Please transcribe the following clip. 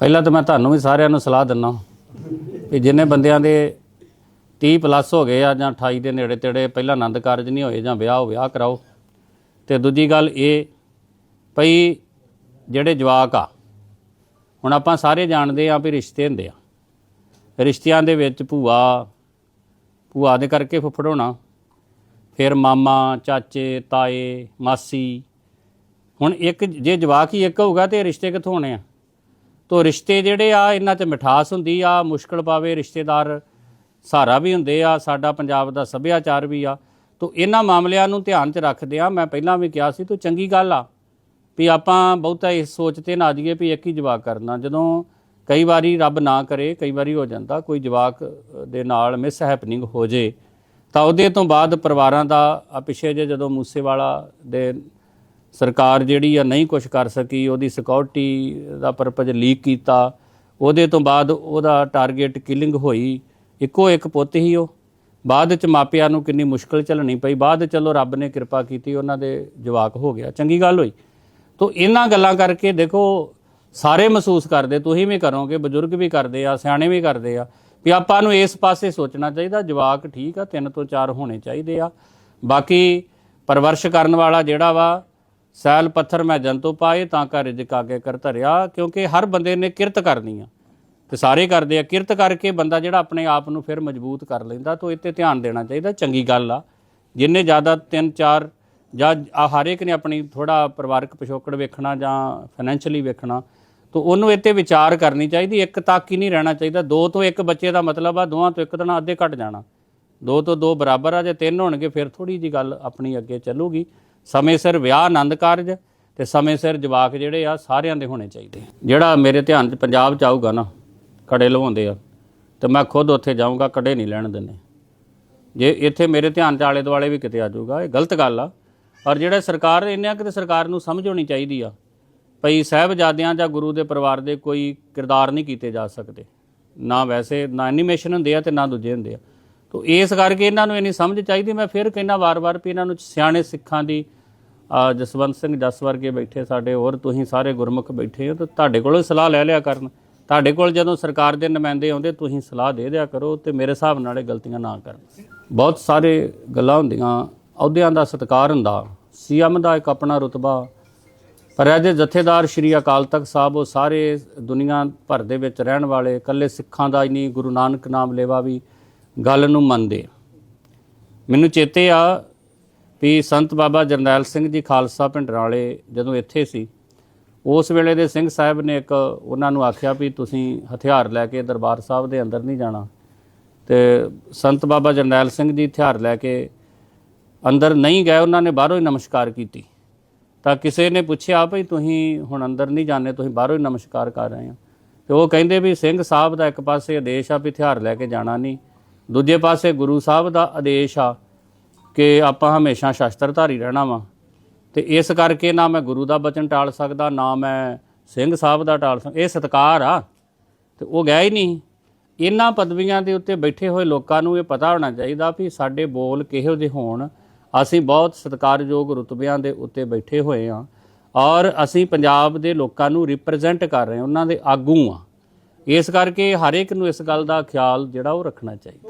ਪਹਿਲਾਂ ਤਾਂ ਮੈਂ ਤੁਹਾਨੂੰ ਵੀ ਸਾਰਿਆਂ ਨੂੰ ਸਲਾਹ ਦਿੰਦਾ ਕਿ ਜਿੰਨੇ ਬੰਦਿਆਂ ਦੇ 30 ਪਲੱਸ ਹੋ ਗਏ ਆ ਜਾਂ 28 ਦੇ ਨੇੜੇ ਤੇੜੇ ਪਹਿਲਾਂ ਆਨੰਦ ਕਾਰਜ ਨਹੀਂ ਹੋਏ ਜਾਂ ਵਿਆਹ ਹੋ, ਵਿਆਹ ਕਰਾਓ। ਤੇ ਦੂਜੀ ਗੱਲ ਇਹ ਭਈ ਜਿਹੜੇ ਜਵਾਕ ਆ, ਹੁਣ ਆਪਾਂ ਸਾਰੇ ਜਾਣਦੇ ਆ ਵੀ ਰਿਸ਼ਤੇ ਹੁੰਦੇ ਆ। ਰਿਸ਼ਤਿਆਂ ਦੇ ਵਿੱਚ ਭੂਆ ਭੂਆ ਦੇ ਕਰਕੇ ਫੁੱਫੜ ਹੋਣਾ ਫਿਰ ਮਾਮਾ, ਚਾਚੇ, ਤਾਏ, ਮਾਸੀ। ਹੁਣ ਇੱਕ ਜੇ ਜਵਾਕ ਹੀ ਇੱਕ ਹੋਊਗਾ ਤੇ ਰਿਸ਼ਤੇ ਕਿੱਥੋਂ ਹੋਣੇ ਆ? ਤੋ ਰਿਸ਼ਤੇ ਜਿਹੜੇ ਆ, ਇਹਨਾਂ 'ਚ ਮਿਠਾਸ ਹੁੰਦੀ ਆ, ਮੁਸ਼ਕਲ ਪਾਵੇ, ਰਿਸ਼ਤੇਦਾਰ ਸਹਾਰਾ ਵੀ ਹੁੰਦੇ ਆ, ਸਾਡਾ ਪੰਜਾਬ ਦਾ ਸੱਭਿਆਚਾਰ ਵੀ ਆ। ਤੋ ਇਹਨਾਂ ਮਾਮਲਿਆਂ ਨੂੰ ਧਿਆਨ 'ਚ ਰੱਖਦੇ ਆ। ਮੈਂ ਪਹਿਲਾਂ ਵੀ ਕਿਹਾ ਸੀ, ਤੋ ਚੰਗੀ ਗੱਲ ਆ, ਵੀ ਆਪਾਂ ਬਹੁਤਾ ਇਸ ਸੋਚ ਤੇ ਨਾ ਜਾਈਏ ਵੀ ਇੱਕ ਹੀ ਜਵਾਕ ਕਰਨਾ। ਜਦੋਂ ਕਈ ਵਾਰੀ ਰੱਬ ਨਾ ਕਰੇ, ਕਈ ਵਾਰੀ ਹੋ ਜਾਂਦਾ, ਕੋਈ ਜਵਾਕ ਦੇ ਨਾਲ ਮਿਸ ਹੈਪਨਿੰਗ ਹੋ ਜੇ, ਤਾਂ ਉਹਦੇ ਤੋਂ ਬਾਅਦ ਪਰਿਵਾਰਾਂ ਦਾ ਆ ਪਿਛੇ ਜੇ ਜਦੋਂ ਮੂਸੇਵਾਲਾ ਦੇ ਸਰਕਾਰ ਜਿਹੜੀ ਆ ਨਹੀਂ ਕੁਝ ਕਰ ਸਕੀ, ਉਹਦੀ ਸਿਕਿਉਰਿਟੀ ਦਾ ਪਰਪਸ ਲੀਕ ਕੀਤਾ, ਉਹਦੇ ਤੋਂ ਬਾਅਦ ਉਹਦਾ ਟਾਰਗੇਟ ਕਿਲਿੰਗ ਹੋਈ, ਇੱਕੋ ਇੱਕ ਪੁੱਤ ਹੀ ਉਹ। ਬਾਅਦ ਚ ਮਾਪਿਆਂ ਨੂੰ ਕਿੰਨੀ ਮੁਸ਼ਕਲ ਝੱਲਣੀ ਪਈ, ਬਾਅਦ 'ਚ ਚਲੋ ਰੱਬ ਨੇ ਕਿਰਪਾ ਕੀਤੀ, ਉਹਨਾਂ ਦੇ ਜਵਾਕ ਹੋ ਗਿਆ, ਚੰਗੀ ਗੱਲ ਹੋਈ। ਤੋ ਇਹਨਾਂ ਗੱਲਾਂ ਕਰਕੇ ਦੇਖੋ, ਸਾਰੇ ਮਹਿਸੂਸ ਕਰਦੇ, ਤੁਸੀਂ ਵੀ ਕਰੋਗੇ, ਬਜ਼ੁਰਗ ਵੀ ਕਰਦੇ ਆ, ਸਿਆਣੇ ਵੀ ਕਰਦੇ ਆ, ਵੀ ਆਪਾਂ ਨੂੰ ਇਸ ਪਾਸੇ ਸੋਚਣਾ ਚਾਹੀਦਾ, ਜਵਾਕ ਠੀਕ ਆ, ਤਿੰਨ ਤੋਂ ਚਾਰ ਹੋਣੇ ਚਾਹੀਦੇ ਆ। ਬਾਕੀ ਪਰਵਰਸ਼ ਕਰਨ ਵਾਲਾ ਜਿਹੜਾ ਵਾ ਸੈਲ ਪੱਥਰ ਮੈਂ ਤੋਂ ਪਾਏ, ਤਾਂ ਕਰ ਰਿਜਕ ਆਗੇ ਕਰ ਧਰਿਆ, ਕਿਉਂਕਿ ਹਰ ਬੰਦੇ ਨੇ ਕਿਰਤ ਕਰਨੀ ਆ। ਤੇ ਸਾਰੇ ਕਰਦੇ ਆ ਕਿਰਤ ਕਰਕੇ ਬੰਦਾ ਜਿਹੜਾ ਆਪਣੇ ਆਪ ਨੂੰ ਫਿਰ ਮਜ਼ਬੂਤ ਕਰ ਲੈਂਦਾ, ਤਾਂ ਇੱਥੇ ਧਿਆਨ ਦੇਣਾ ਚਾਹੀਦਾ, ਚੰਗੀ ਗੱਲ ਆ। ਜਿੰਨੇ ਜ਼ਿਆਦਾ ਤਿੰਨ ਚਾਰ, ਜਾਂ ਹਰ ਇੱਕ ਨੇ ਆਪਣੀ ਥੋੜਾ ਪਰਿਵਾਰਕ ਪਿਛੋਕੜ ਵੇਖਣਾ ਜਾਂ ਫਾਈਨੈਂਸ਼ੀਅਲੀ ਵੇਖਣਾ, ਤਾਂ ਉਹਨੂੰ ਇੱਥੇ ਵਿਚਾਰ ਕਰਨੀ ਚਾਹੀਦੀ, ਇੱਕ ਤੱਕ ਹੀ ਨਹੀਂ ਰਹਿਣਾ ਚਾਹੀਦਾ। ਦੋ ਤੋਂ ਇੱਕ ਬੱਚੇ ਦਾ ਮਤਲਬ ਆ, ਦੋਵਾਂ ਤੋਂ ਇੱਕ ਤਾਂ ਅੱਧੇ ਘਟ ਜਾਣਾ। ਦੋ ਤੋਂ ਦੋ ਬਰਾਬਰ ਆ, ਜੇ ਤਿੰਨ ਹੋਣਗੇ, ਫਿਰ ਥੋੜੀ ਜੀ ਗੱਲ ਆਪਣੀ ਅੱਗੇ ਚੱਲੂਗੀ। ਸਮੇਂ ਸਿਰ ਵਿਆਹ ਆਨੰਦ ਕਾਰਜ ਤੇ ਸਮੇਂ ਸਿਰ ਜਵਾਕ ਜਿਹੜੇ ਆ ਸਾਰਿਆਂ ਦੇ ਹੋਣੇ ਚਾਹੀਦੇ ਜਿਹੜਾ ਮੇਰੇ ਧਿਆਨ 'ਚ ਪੰਜਾਬ 'ਚ ਆਊਗਾ ਨਾ ਕੜੇ ਲਵਾਉਂਦੇ ਆ, ਤੇ ਮੈਂ ਖੁਦ ਉੱਥੇ ਜਾਊਂਗਾ ਕੜੇ ਨਹੀਂ ਲੈਣ ਦਿੰਦੇ। ਜੇ ਇੱਥੇ ਮੇਰੇ ਧਿਆਨ 'ਚ ਆਲੇ ਦੁਆਲੇ ਵੀ ਕਿਤੇ ਆ ਜਾਊਗਾ, ਇਹ ਗਲਤ ਗੱਲ ਆ। ਔਰ ਜਿਹੜਾ ਸਰਕਾਰ ਇੰਨਿਆਂ ਕਿਤੇ ਸਰਕਾਰ ਨੂੰ ਸਮਝ ਹੋਣੀ ਚਾਹੀਦੀ ਆ, ਭਈ ਸਾਹਿਬਜ਼ਾਦਿਆਂ ਜਾਂ ਗੁਰੂ ਦੇ ਪਰਿਵਾਰ ਦੇ ਕੋਈ ਕਿਰਦਾਰ ਨਹੀਂ ਕੀਤੇ ਜਾ ਸਕਦੇ। ਨਾ ਵੈਸੇ, ਨਾ ਐਨੀਮੇਸ਼ਨ ਹੁੰਦੇ ਆ ਤੇ ਨਾ ਦੂਜੇ ਹੁੰਦੇ ਆ। ਤੋ ਇਸ ਕਰਕੇ ਇਹਨਾਂ ਨੂੰ ਇਹ ਨਹੀਂ ਸਮਝ ਚਾਹੀਦੀ, ਮੈਂ ਫਿਰ ਕਹਿੰਦਾ ਵਾਰ-ਵਾਰ ਵੀ ਇਹਨਾਂ ਨੂੰ ਸਿਆਣੇ ਸਿੱਖਾਂ ਦੀ ਆ ਜਸਵੰਤ ਸਿੰਘ ਜਸ ਵਰਗੇ ਬੈਠੇ ਸਾਡੇ ਹੋਰ, ਤੁਸੀਂ ਸਾਰੇ ਗੁਰਮੁਖ ਬੈਠੇ ਹੋ, ਤਾਂ ਤੁਹਾਡੇ ਕੋਲੋਂ ਹੀ ਸਲਾਹ ਲੈ ਲਿਆ ਕਰਨ। ਤੁਹਾਡੇ ਕੋਲ ਜਦੋਂ ਸਰਕਾਰ ਦੇ ਨੁਮਾਇੰਦੇ ਆਉਂਦੇ, ਤੁਸੀਂ ਸਲਾਹ ਦੇ ਦਿਆ ਕਰੋ ਤੇ ਮੇਰੇ ਹਿਸਾਬ ਨਾਲ ਇਹ ਗਲਤੀਆਂ ਨਾ ਕਰਨ। ਬਹੁਤ ਸਾਰੇ ਗੱਲਾਂ ਹੁੰਦੀਆਂ, ਅਹੁਦਿਆਂ ਦਾ ਸਤਿਕਾਰ ਹੁੰਦਾ, ਸੀਐਮ ਦਾ ਇੱਕ ਆਪਣਾ ਰੁਤਬਾ। ਪਰ ਅਜੇ ਜਥੇਦਾਰ ਸ਼੍ਰੀ ਅਕਾਲ ਤਖਤ ਸਾਹਿਬ, ਉਹ ਸਾਰੇ ਦੁਨੀਆ ਭਰ ਦੇ ਵਿੱਚ ਰਹਿਣ ਵਾਲੇ, ਇਕੱਲੇ ਸਿੱਖਾਂ ਦਾ ਹੀ ਨਹੀਂ, ਗੁਰੂ ਨਾਨਕ ਨਾਮ ਲੈਵਾ ਵੀ ਗੱਲ ਨੂੰ ਮੰਨਦੇ ਮੈਨੂੰ ਚੇਤੇ ਆ ਵੀ ਸੰਤ ਬਾਬਾ ਜਰਨੈਲ ਸਿੰਘ ਜੀ ਖਾਲਸਾ ਪਿੰਡਰਾਲੇ ਜਦੋਂ ਇੱਥੇ ਸੀ, ਉਸ ਵੇਲੇ ਦੇ ਸਿੰਘ ਸਾਹਿਬ ਨੇ ਇੱਕ ਉਹਨਾਂ ਨੂੰ ਆਖਿਆ ਵੀ ਤੁਸੀਂ ਹਥਿਆਰ ਲੈ ਕੇ ਦਰਬਾਰ ਸਾਹਿਬ ਦੇ ਅੰਦਰ ਨਹੀਂ ਜਾਣਾ। ਤੇ ਸੰਤ ਬਾਬਾ ਜਰਨੈਲ ਸਿੰਘ ਜੀ ਹਥਿਆਰ ਲੈ ਕੇ ਅੰਦਰ ਨਹੀਂ ਗਏ, ਉਹਨਾਂ ਨੇ ਬਾਹਰੋਂ ਹੀ ਨਮਸਕਾਰ ਕੀਤੀ। ਤਾਂ ਕਿਸੇ ਨੇ ਪੁੱਛਿਆ, ਭਈ ਤੁਸੀਂ ਹੁਣ ਅੰਦਰ ਨਹੀਂ ਜਾਂਦੇ, ਤੁਸੀਂ ਬਾਹਰੋਂ ਹੀ ਨਮਸਕਾਰ ਕਰ ਰਹੇ ਹੋ? ਤੇ ਉਹ ਕਹਿੰਦੇ ਵੀ ਸਿੰਘ ਸਾਹਿਬ ਦਾ ਇੱਕ ਪਾਸੇ ਆਦੇਸ਼ ਆ ਵੀ ਹਥਿਆਰ ਲੈ ਕੇ ਜਾਣਾ ਨਹੀਂ, ਦੂਜੇ ਪਾਸੇ ਗੁਰੂ ਸਾਹਿਬ ਦਾ ਆਦੇਸ਼ ਆ ਕਿ ਆਪਾਂ ਹਮੇਸ਼ਾ ਸ਼ਸਤਰਧਾਰੀ ਰਹਿਣਾ ਵਾ। ਤੇ ਇਸ ਕਰਕੇ ਨਾ ਮੈਂ ਗੁਰੂ ਦਾ ਬਚਨ ਟਾਲ ਸਕਦਾ, ਨਾ ਮੈਂ ਸਿੰਘ ਸਾਹਿਬ ਦਾ ਟਾਲ ਸਕਦਾ। ਇਹ ਸਤਕਾਰ ਆ। ਤੇ ਉਹ ਗਿਆ ਹੀ ਨਹੀਂ। ਇਹਨਾਂ ਪਦਵੀਆਂ ਦੇ ਉੱਤੇ ਬੈਠੇ ਹੋਏ ਲੋਕਾਂ ਨੂੰ ਇਹ ਪਤਾ ਹੋਣਾ ਚਾਹੀਦਾ ਵੀ ਸਾਡੇ ਬੋਲ ਕਿਹੋ ਜਿਹੇ ਹੋਣ। ਅਸੀਂ ਬਹੁਤ ਸਤਿਕਾਰਯੋਗ ਰੁਤਬਿਆਂ ਦੇ ਉੱਤੇ ਬੈਠੇ ਹੋਏ ਹਾਂ ਔਰ ਅਸੀਂ ਪੰਜਾਬ ਦੇ ਲੋਕਾਂ ਨੂੰ ਰਿਪਰੈਜ਼ੈਂਟ ਕਰ ਰਹੇ ਉਹਨਾਂ ਦੇ ਆਗੂ ਆ ਇਸ ਕਰਕੇ ਹਰ ਇੱਕ ਨੂੰ ਇਸ ਗੱਲ ਦਾ ਖਿਆਲ ਜਿਹੜਾ ਉਹ ਰੱਖਣਾ ਚਾਹੀਦਾ।